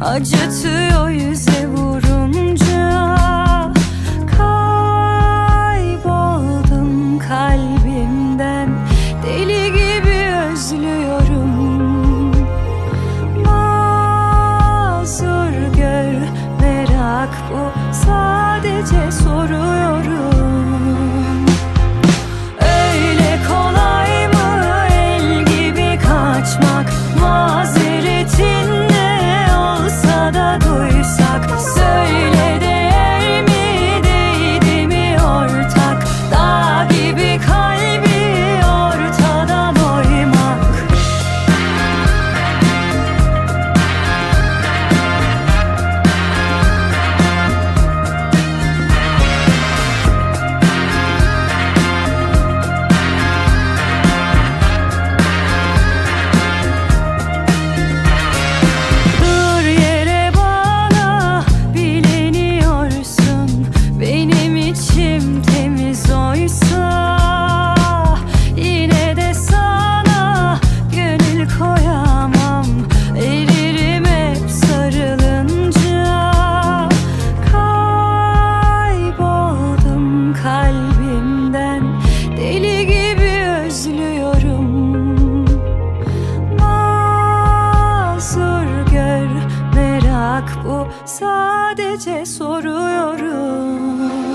Acıtıyor yüze vurunca. Kayboldum kalbimden. Deli gibi özlüyorum. Mazur gör merak bu. Sadece bu? Sadece soruyorum.